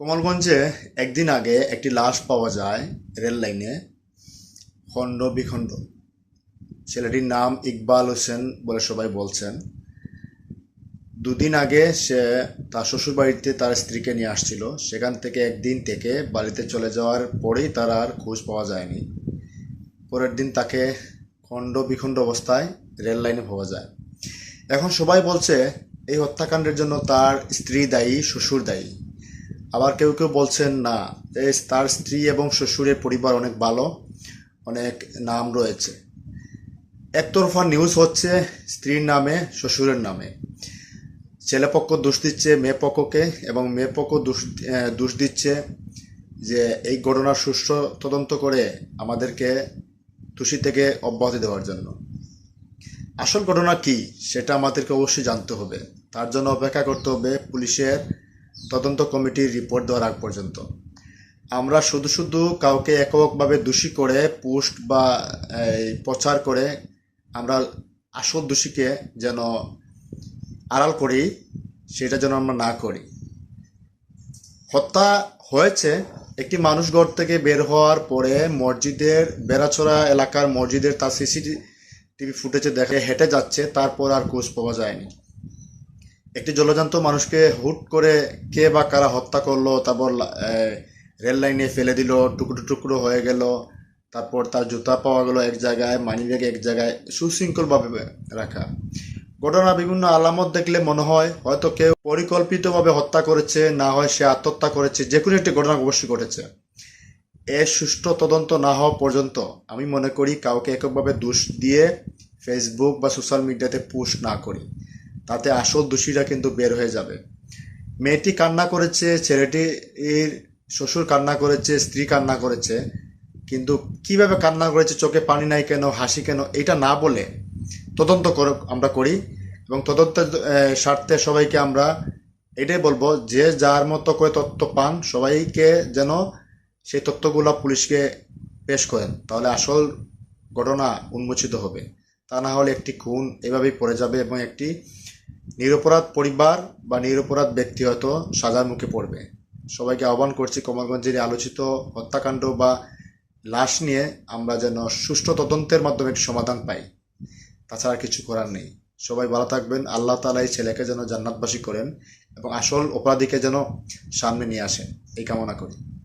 কমলগঞ্জে একদিন আগে একটি লাশ পাওয়া যায় রেল লাইনে, খণ্ড বিখণ্ড। ছেলেটির নাম ইকবাল হোসেন বলে সবাই বলছেন। দুদিন আগে সে তার শ্বশুর বাড়িতে তার স্ত্রীকে নিয়ে আসছিল। সেখান থেকে একদিন থেকে বাড়িতে চলে যাওয়ার পরেই তার আর খোঁজ পাওয়া যায়নি। পরের দিন তাকে খণ্ড বিখণ্ড অবস্থায় রেল লাইনে পাওয়া যায়। এখন সবাই বলছে, এই হত্যাকাণ্ডের জন্য তার স্ত্রী দায়ী, শ্বশুর দায়ী। আবার কেউ কেউ বলছেন, না এই তার স্ত্রী এবং শ্বশুরের পরিবার অনেক ভালো, অনেক নাম রয়েছে। একতরফা নিউজ হচ্ছে স্ত্রীর নামে, শ্বশুরের নামে। ছেলেপক্ষ দোষ দিচ্ছে মেয়ে পক্ষকে এবং মেয়ে পক্ষ দোষ দোষ দিচ্ছে যে এই ঘটনার সুষ্ঠু তদন্ত করে আমাদেরকে দোষী থেকে অব্যাহতি দেওয়ার জন্য। আসল ঘটনা কি সেটা আমাদেরকে অবশ্যই জানতে হবে। তার জন্য অপেক্ষা করতে হবে পুলিশের তদন্ত কমিটির রিপোর্ট দেওয়ার আগ পর্যন্ত। আমরা শুধু শুধু কাউকে এককভাবে দোষী করে পোস্ট বা প্রচার করে আমরা আসল দোষীকে যেন আড়াল করি, সেটা যেন আমরা না করি। হত্যা হয়েছে, একটি মানুষ ঘর থেকে বের হওয়ার পরে মসজিদের বেড়াছড়া এলাকার মসজিদের তার সিসিটিভি ফুটেজে দেখে হেঁটে যাচ্ছে, তারপর আর খোঁজ পাওয়া যায়নি। একটি জলজান্ত মানুষকে হুট করে কে বা কারা হত্যা করল, তারপর রেল লাইনে ফেলে দিল, টুকরো টুকরো হয়ে গেল, তারপর তার জুতা পাওয়া গেল এক জায়গায় মানিব্যাগ এক জায়গায় সুশৃঙ্খলভাবে রাখা। ঘটনা বিভিন্ন আলামত দেখলে মনে হয় হয়তো কেউ পরিকল্পিতভাবে হত্যা করেছে, না হয় সে আত্মহত্যা করেছে, যে কোনো একটি ঘটনা অবশ্যই ঘটেছে। এ সুষ্ঠু তদন্ত না হওয়া পর্যন্ত আমি মনে করি কাউকে এককভাবে দোষ দিয়ে ফেসবুক বা সোশ্যাল মিডিয়াতে পোস্ট না করি। তাতে আসল দোষীরা কিন্তু বের হয়ে যাবে। মেয়েটি কান্না করেছে, ছেলেটির শ্বশুর কান্না করেছে, স্ত্রী কান্না করেছে, কিন্তু কীভাবে কান্না করেছে, চোখে পানি নাই কেন, হাসি কেন, এটা না বলে তদন্ত আমরা করি এবং তদন্তের স্বার্থে সবাইকে আমরা এটাই বলব, যে যার মতো করে তথ্য পান, সবাইকে যেন সেই তথ্যগুলো পুলিশকে পেশ করেন, তাহলে আসল ঘটনা উন্মোচিত হবে। তা না হলে একটি খুন এভাবেই পড়ে যাবে এবং একটি নিরপরাধ পরিবার বা নিরপরাধ ব্যক্তি হয়তো সাজার মুখে পড়বে। সবাইকে আহ্বান করছি কমলগঞ্জের আলোচিত হত্যাকাণ্ড বা লাশ নিয়ে আমরা যেন সুষ্ঠু তদন্তের মাধ্যমে একটি সমাধান পাই। তাছাড়া কিছু করার নেই। সবাই ভালো থাকবেন। আল্লাহ তালা এই ছেলেকে যেন জান্নাতবাসী করেন এবং আসল অপরাধীকে যেন সামনে নিয়ে আসেন। এই কামনা করি।